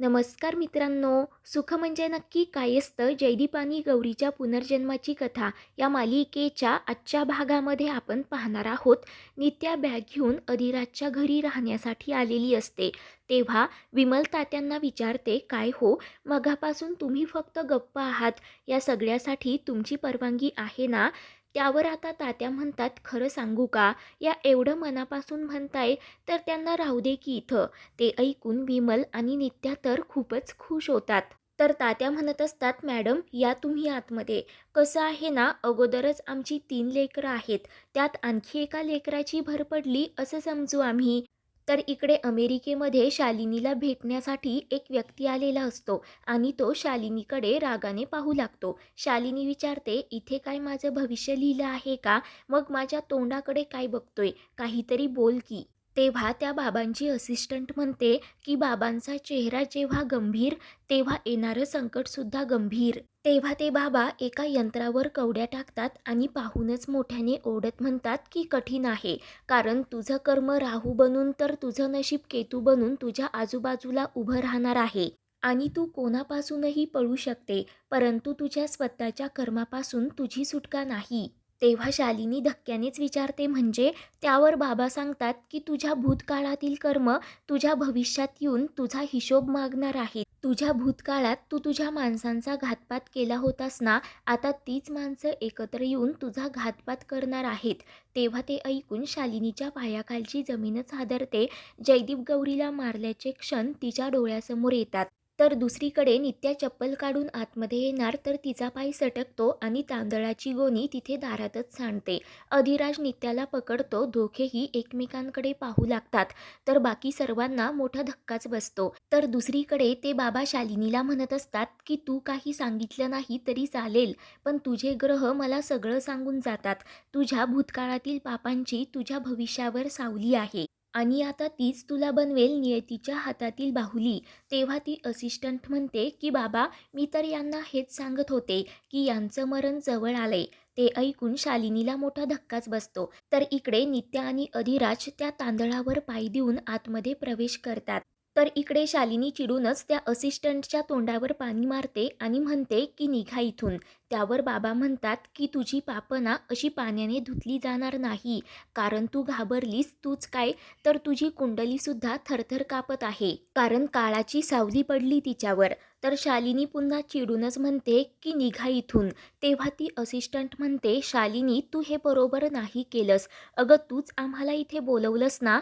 नमस्कार मित्रांनो. सुख म्हणजे नक्की काय असतं? जयदीप आणि गौरीच्या पुनर्जन्माची कथा या मालिकेच्या आजच्या भागामध्ये आपण पाहणार आहोत. नित्या बॅग घेऊन अधिराजच्या घरी राहण्यासाठी आलेली असते. तेव्हा विमल तात्यांना विचारते काय हो? मगापासून तुम्ही फक्त गप्प आहात? या सगळ्यासाठी तुमची परवानगी आहे ना? त्यावर आता तात्या म्हणतात खरं सांगू का? या एवढं मनापासून म्हणताय तर त्यांना राहू दे की इथं. ते ऐकून विमल आणि नित्या तर खूपच खुश होतात. तर तात्या म्हणत असतात मॅडम या तुम्ही आतमध्ये. कसं आहे ना अगोदरच आमची तीन लेकरं आहेत. त्यात आणखी एका लेकराची भर पडली असं समजू आम्ही. तर इकडे अमेरिकेमध्ये शालिनीला भेटण्यासाठी एक व्यक्ती आलेला असतो आणि तो शालिनीकडे रागाने पाहू लागतो. शालिनी विचारते इथे काय माझं भविष्य लिहिलं आहे का? मग माझ्या तोंडाकडे काय बघतोय? काहीतरी बोल की. तेव्हा त्या बाबांची असिस्टंट म्हणते की बाबांचा चेहरा जेव्हा गंभीर तेव्हा येणारं संकटसुद्धा गंभीर. तेव्हा ते बाबा एका यंत्रावर कवड्या टाकतात आणि पाहूनच मोठ्याने ओढत म्हणतात की कठीण आहे. कारण तुझं कर्म राहू बनून तर तुझं नशीब केतू बनून तुझ्या आजूबाजूला उभं राहणार आहे. आणि तू कोणापासूनही पळू शकते परंतु तुझ्या स्वतःच्या कर्मापासून तुझी सुटका नाही. तेव्हा शालिनी धक्क्यानेच विचारते म्हणजे त्यावर बाबा सांगतात की तुझ्या भूतकाळातील कर्म तुझ्या भविष्यात येऊन तुझा हिशोब मागणार आहे तुझ्या भूतकाळात तू तुझ्या माणसांचा घातपात केला होतास ना आता तीच माणसं एकत्र येऊन तुझा घातपात करणार आहेत. तेव्हा ते ऐकून शालिनीच्या पायाखालची जमीनच हादरते. जयदीप गौरीला मारल्याचे क्षण तिच्या डोळ्यासमोर येतात. तर दुसरीकडे नित्या चप्पल काढून आतमध्ये येणार तर तिचा पाय सटकतो आणि तांदळाची गोणी तिथे दारातच सांडते. अधिराज नित्याला पकडतो दोघेही एकमेकांकडे पाहू लागतात. तर बाकी सर्वांना मोठा धक्काच बसतो. तर दुसरीकडे ते बाबा शालिनीला म्हणत असतात की तू काही सांगितलं नाही तरी चालेल पण तुझे ग्रह मला सगळं सांगून जातात. तुझ्या भूतकाळातील पापांची तुझ्या भविष्यावर सावली आहे. आणि आता तीच तुला बनवेल नियतीच्या हातातील बाहुली. तेव्हा ती असिस्टंट म्हणते की बाबा मी तर यांना हेच सांगत होते की यांचं मरण जवळ आलंय. ते ऐकून शालिनीला मोठा धक्काच बसतो. तर इकडे नित्या आणि अधिराज त्या तांदळावर पाय देऊन आतमध्ये प्रवेश करतात. तर इकडे शालिनी चिडूनच त्या असिस्टंटच्या तोंडावर पाणी मारते आणि म्हणते की निघा इथून. त्यावर बाबा म्हणतात की तुझी पापना अशी पाण्याने धुतली जाणार नाही. कारण तू घाबरलीस तूच काय? तर तुझी कुंडलीसुद्धा थरथर कापत आहे. कारण काळाची सावली पडली तिच्यावर. तर शालिनी पुन्हा चिडूनच म्हणते की निघा इथून. तेव्हा ती असिस्टंट म्हणते शालिनी तू हे बरोबर नाही केलंस. अगं तूच आम्हाला इथे बोलवलंस ना?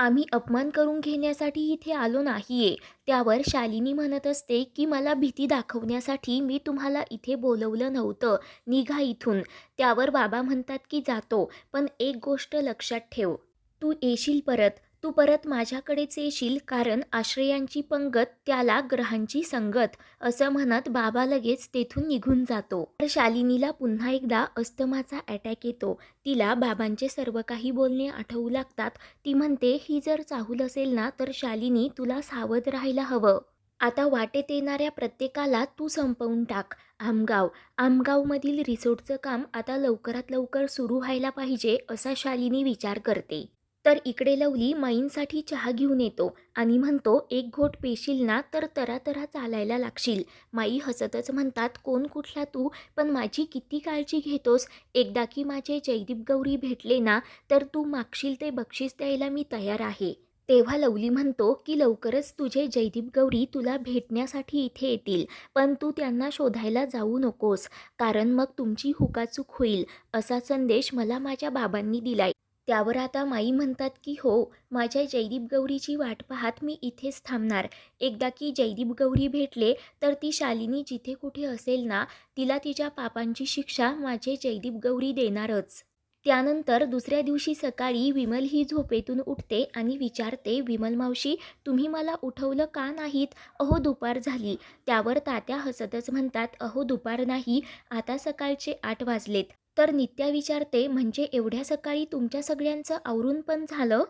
आम्ही अपमान करून घेण्यासाठी इथे आलो नाही आहे त्यावर शालिनी म्हणत असते की मला भीती दाखवण्यासाठी मी तुम्हाला इथे बोलवलं नव्हतं. निघा इथून. त्यावर बाबा म्हणतात की जातो. पण एक गोष्ट लक्षात ठेव. तू येशील परत. तू परत माझ्याकडेच येशील कारण आश्रयांची पंगत त्याला ग्रहांची संगत असं म्हणत बाबा लगेच तेथून निघून जातो. तर शालिनीला पुन्हा एकदा अस्तमाचा अटॅक येतो. तिला बाबांचे सर्व काही बोलणे आठवू लागतात. ती म्हणते ही जर चाहूल असेल ना तर शालिनी तुला सावध राहायला हवं. आता वाटेत येणाऱ्या प्रत्येकाला तू संपवून टाक. आमगाव. आमगावमधील रिसोर्टचं काम आता लवकरात लवकर सुरू व्हायला पाहिजे असा शालिनी विचार करते. तर इकडे लवली माईंसाठी चहा घेऊन येतो आणि म्हणतो एक घोट पेशील ना तर तरा तरा चालायला लागशील. माई हसतच म्हणतात कोण कुठला तू? पण माझी किती काळजी घेतोस? एकदा की माझे जयदीप गौरी भेटले ना तर तू मागशील ते बक्षीस द्यायला मी तयार आहे. तेव्हा लवली म्हणतो की लवकरच तुझे जयदीप गौरी तुला भेटण्यासाठी इथे येतील पण तू त्यांना शोधायला जाऊ नकोस कारण मग तुमची हुकाचूक होईल. असा संदेश मला माझ्या बाबांनी दिलाय. त्यावर आता माई म्हणतात की हो माझ्या जयदीप गौरीची वाट पाहत मी इथेच थांबणार. एकदा की जयदीप गौरी भेटले तर ती शालिनी जिथे कुठे असेल ना तिला तिच्या पापांची शिक्षा माझे जयदीप गौरी देणारच. त्यानंतर दुसऱ्या दिवशी सकाळी विमल ही झोपेतून उठते आणि विचारते विमल मावशी तुम्ही मला उठवलं का नाहीत? अहो दुपार झाली. त्यावर तात्या हसतच म्हणतात अहो दुपार नाही. आता सकाळचे आठ वाजलेत. तर नित्या विचारते म्हणजे एवढ्या सकाळी तुमच्या सगळ्यांचं आवरून पण झालं?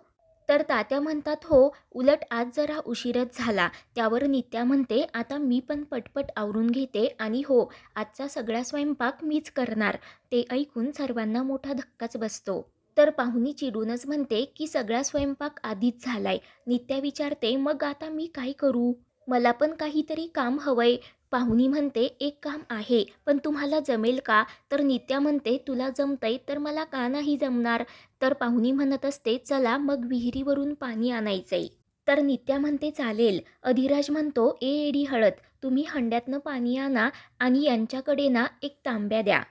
तर तात्या म्हणतात हो उलट आज जरा उशीरच झाला. त्यावर नित्या म्हणते आता मी पण पटपट आवरून घेते आणि हो आजचा सगळा स्वयंपाक मीच करणार. ते ऐकून सर्वांना मोठा धक्काच बसतो. तर पाहुणी चिडूनच म्हणते की सगळा स्वयंपाक आधीच झालाय. नित्या विचारते मग आता मी काय करू? मला पण काहीतरी काम हवंय. पाहुणी म्हणते एक काम आहे पण तुम्हाला जमेल का? तर नित्या म्हणते तुला जमतंय तर मला का नाही जमणार? तर पाहुणी म्हणत असते चला मग विहिरीवरून पाणी आणायचंय. तर नित्या म्हणते चालेल. अधिराज म्हणतो ए एडी हळद तुम्ही हंड्यातनं पाणी आणा आणि यांच्याकडे ना एक तांब्या द्या.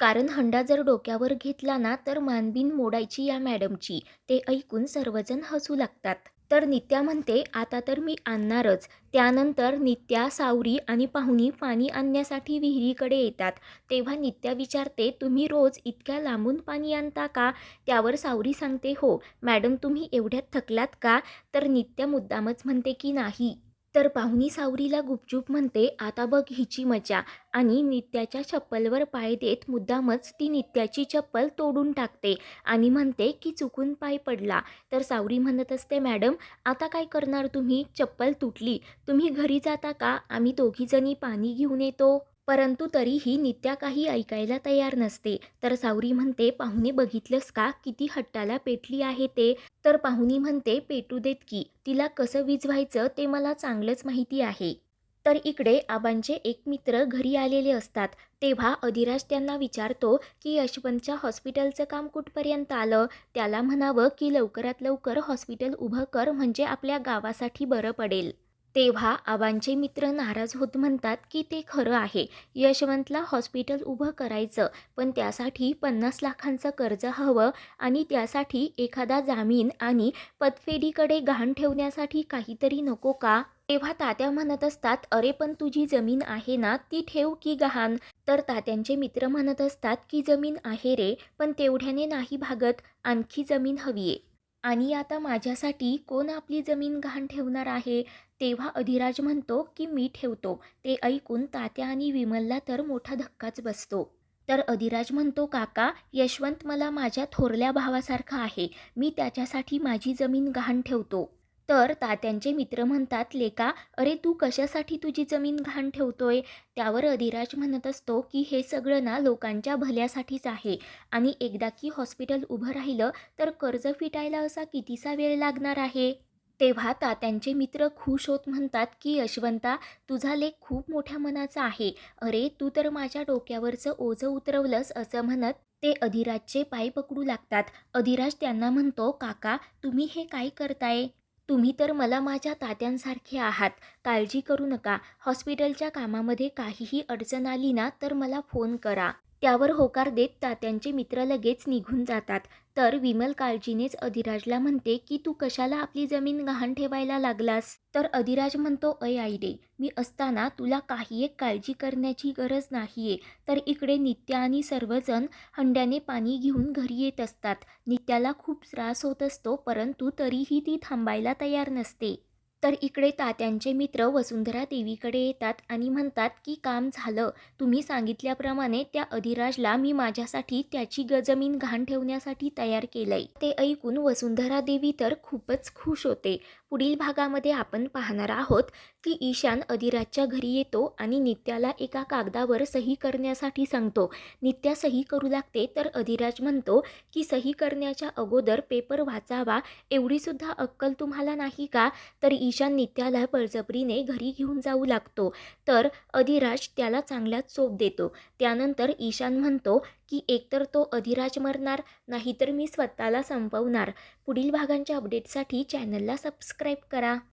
कारण हंडा जर डोक्यावर घेतला ना तर मानबीन मोडायची या मॅडमची. ते ऐकून सर्वजण हसू लागतात. तर नित्या म्हणते आता तर मी आणणारच. त्यानंतर नित्या सावरी आणि पाहुणी पाणी आणण्यासाठी विहिरीकडे येतात. तेव्हा नित्या विचारते तुम्ही रोज इतक्या लांबून पाणी आणता का? त्यावर सावरी सांगते हो. मॅडम तुम्ही एवढ्यात थकलात का? तर नित्या मुद्दामच म्हणते की नाही. तर पाहुणी सावरीला गुपचूप म्हणते आता बघ हिची मजा. आणि नित्याच्या चप्पलवर पाय देत मुद्दामच ती नित्याची चप्पल तोडून टाकते आणि म्हणते की चुकून पाय पडला. तर सावरी म्हणत असते मॅडम आता काय करणार तुम्ही? चप्पल तुटली. तुम्ही घरी जाता का? आम्ही दोघीजणी पाणी घेऊन येतो. परंतु तरीही नित्या काही ऐकायला तयार नसते. तर सावरी म्हणते पाहुणे बघितलंस का किती हट्टाला पेटली आहे ते? तर पाहुणी म्हणते पेटू देत की. तिला कसं विझवायचं ते मला चांगलंच माहिती आहे. तर इकडे आबांचे एक मित्र घरी आलेले असतात. तेव्हा अधिराज त्यांना विचारतो की यशवंतच्या हॉस्पिटलचं काम कुठपर्यंत आलं? त्याला म्हणावं की लवकरात लवकर हॉस्पिटल उभं कर म्हणजे आपल्या गावासाठी बरं पडेल. तेव्हा आबांचे मित्र नाराज होत म्हणतात की ते खरं आहे. यशवंतला हॉस्पिटल उभं करायचं पण त्यासाठी पन्नास लाखांचं कर्ज हवं आणि त्यासाठी एखादा जामीन आणि पतफेडीकडे गहाण ठेवण्यासाठी काहीतरी नको का? तेव्हा तात्या म्हणत असतात अरे पण तुझी जमीन आहे ना ती ठेव की गहाण. तर तात्यांचे मित्र म्हणत असतात की जमीन आहे रे पण तेवढ्याने नाही भागत आणखी जमीन हवीये. आणि आता माझ्यासाठी कोण आपली जमीन गहाण ठेवणार आहे? तेव्हा अधिराज म्हणतो की मी ठेवतो. ते ऐकून तात्या आणि विमलला तर मोठा धक्काच बसतो. तर अधिराज म्हणतो काका यशवंत मला माझ्या थोरल्या भावासारखा आहे. मी त्याच्यासाठी माझी जमीन गहाण ठेवतो. तर तात्यांचे मित्र म्हणतात लेका अरे तू कशासाठी तुझी जमीन घाण ठेवतोय? त्यावर अधिराज म्हणत असतो की हे सगळं ना लोकांच्या भल्यासाठीच आहे. आणि एकदा की हॉस्पिटल उभं राहिलं तर कर्ज फिटायला असा कितीसा वेळ लागणार आहे? तेव्हा तात्यांचे मित्र खुश होत म्हणतात की यशवंता तुझा लेख खूप मोठ्या मनाचा आहे. अरे तू तर माझ्या डोक्यावरचं ओझं उतरवलंस असं म्हणत ते अधिराजचे पाय पकडू लागतात. अधिराज त्यांना म्हणतो काका तुम्ही हे काय करताय? तुम्ही तर मला माझ्या तात्यांसारखे आहात. काळजी करू नका. हॉस्पिटलच्या कामामध्ये काहीही अडचण आली ना तर मला फोन करा. त्यावर होकार देत तात्यांचे मित्र लगेच निघून जातात. तर विमल काळजीनेच अधिराजला म्हणते की तू कशाला आपली जमीन गहाण ठेवायला लागलास? तर अधिराज म्हणतो अय आईडे मी असताना तुला काही एक काळजी करण्याची गरज नाहीये. तर इकडे नित्या आणि सर्वजण हंड्याने पाणी घेऊन घरी येत असतात. नित्याला खूप त्रास होत असतो परंतु तरीही ती थांबायला तयार नसते. तर इकडे तात्यांचे मित्र वसुंधरा देवीकडे येतात आणि म्हणतात की काम झालं. तुम्ही सांगितल्याप्रमाणे त्या अधिराजला मी माझ्यासाठी त्याची गजमीन घाण ठेवण्यासाठी तयार केलंय. ते ऐकून वसुंधरा देवी तर खूपच खुश होते. पुढील भागामध्ये आपण पाहणार आहोत की ईशान अधिराजच्या घरी येतो आणि नित्याला एका कागदावर सही करण्यासाठी सांगतो. नित्या सही करू लागते तर अधिराज म्हणतो की सही करण्याच्या अगोदर पेपर वाचावा. एवढीसुद्धा अक्कल तुम्हाला नाही का तर ईशान नित्याला बळजबरीने घरी घेऊन जाऊ लागतो. तर अधिराज त्याला चांगलाच चोप देतो. त्यानंतर ईशान म्हणतो की एकतर तो अधिराज मरणार नाहीतर मी स्वतःला संपवणार. पुढील भागांच्या अपडेटसाठी चॅनलला सबस्क्राईब करा.